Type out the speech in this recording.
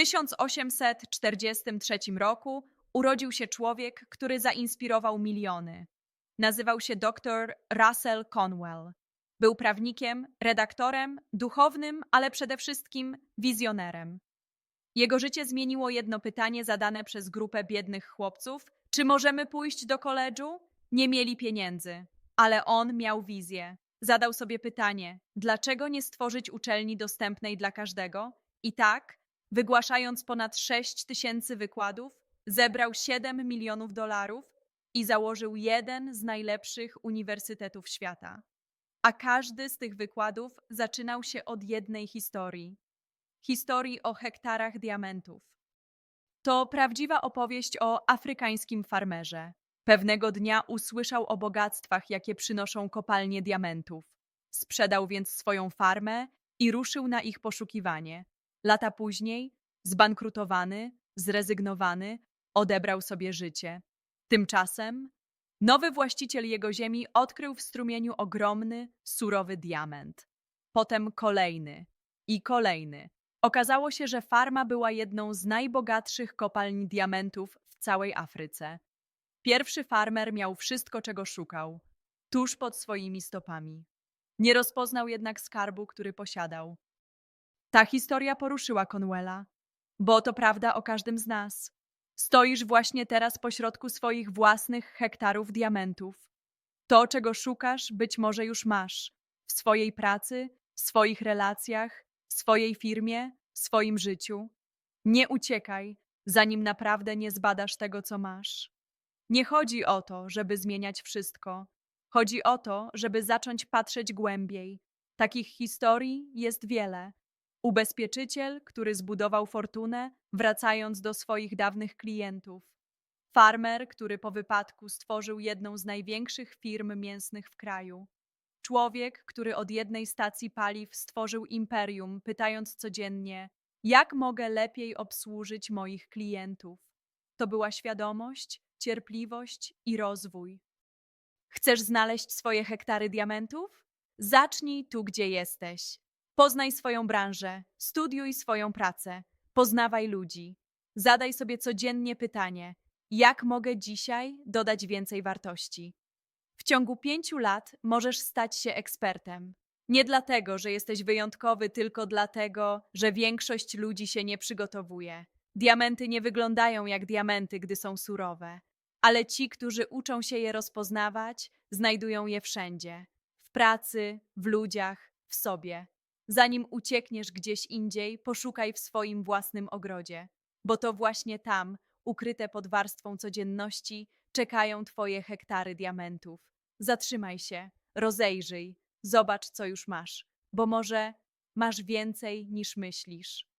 1843 roku urodził się człowiek, który zainspirował miliony. Nazywał się dr Russell Conwell. Był prawnikiem, redaktorem, duchownym, ale przede wszystkim wizjonerem. Jego życie zmieniło jedno pytanie zadane przez grupę biednych chłopców: czy możemy pójść do koledżu? Nie mieli pieniędzy, ale on miał wizję. Zadał sobie pytanie: dlaczego nie stworzyć uczelni dostępnej dla każdego? I tak, wygłaszając ponad 6 tysięcy wykładów, zebrał 7 milionów dolarów i założył jeden z najlepszych uniwersytetów świata. A każdy z tych wykładów zaczynał się od jednej historii historii o hektarach diamentów. To prawdziwa opowieść o afrykańskim farmerze. Pewnego dnia usłyszał o bogactwach, jakie przynoszą kopalnie diamentów. Sprzedał więc swoją farmę i ruszył na ich poszukiwanie. Lata później, zbankrutowany, zrezygnowany, odebrał sobie życie. Tymczasem nowy właściciel jego ziemi odkrył w strumieniu ogromny, surowy diament. Potem kolejny i kolejny. Okazało się, że farma była jedną z najbogatszych kopalni diamentów w całej Afryce. Pierwszy farmer miał wszystko, czego szukał, tuż pod swoimi stopami. Nie rozpoznał jednak skarbu, który posiadał. Ta historia poruszyła Conwella, bo to prawda o każdym z nas. Stoisz właśnie teraz pośrodku swoich własnych hektarów diamentów. To, czego szukasz, być może już masz w swojej pracy, w swoich relacjach, w swojej firmie, w swoim życiu. Nie uciekaj, zanim naprawdę nie zbadasz tego, co masz. Nie chodzi o to, żeby zmieniać wszystko. Chodzi o to, żeby zacząć patrzeć głębiej. Takich historii jest wiele. Ubezpieczyciel, który zbudował fortunę, wracając do swoich dawnych klientów. Farmer, który po wypadku stworzył jedną z największych firm mięsnych w kraju. Człowiek, który od jednej stacji paliw stworzył imperium, pytając codziennie: Jak mogę lepiej obsłużyć moich klientów? To była świadomość, cierpliwość i rozwój. Chcesz znaleźć swoje hektary diamentów? Zacznij tu, gdzie jesteś. Poznaj swoją branżę, studiuj swoją pracę, poznawaj ludzi. Zadaj sobie codziennie pytanie: jak mogę dzisiaj dodać więcej wartości? W ciągu pięciu lat możesz stać się ekspertem. Nie dlatego, że jesteś wyjątkowy, tylko dlatego, że większość ludzi się nie przygotowuje. Diamenty nie wyglądają jak diamenty, gdy są surowe, ale ci, którzy uczą się je rozpoznawać, znajdują je wszędzie w pracy, w ludziach, w sobie. Zanim uciekniesz gdzieś indziej, poszukaj w swoim własnym ogrodzie, bo to właśnie tam, ukryte pod warstwą codzienności, czekają Twoje hektary diamentów. Zatrzymaj się, rozejrzyj, zobacz, co już masz, bo może masz więcej niż myślisz.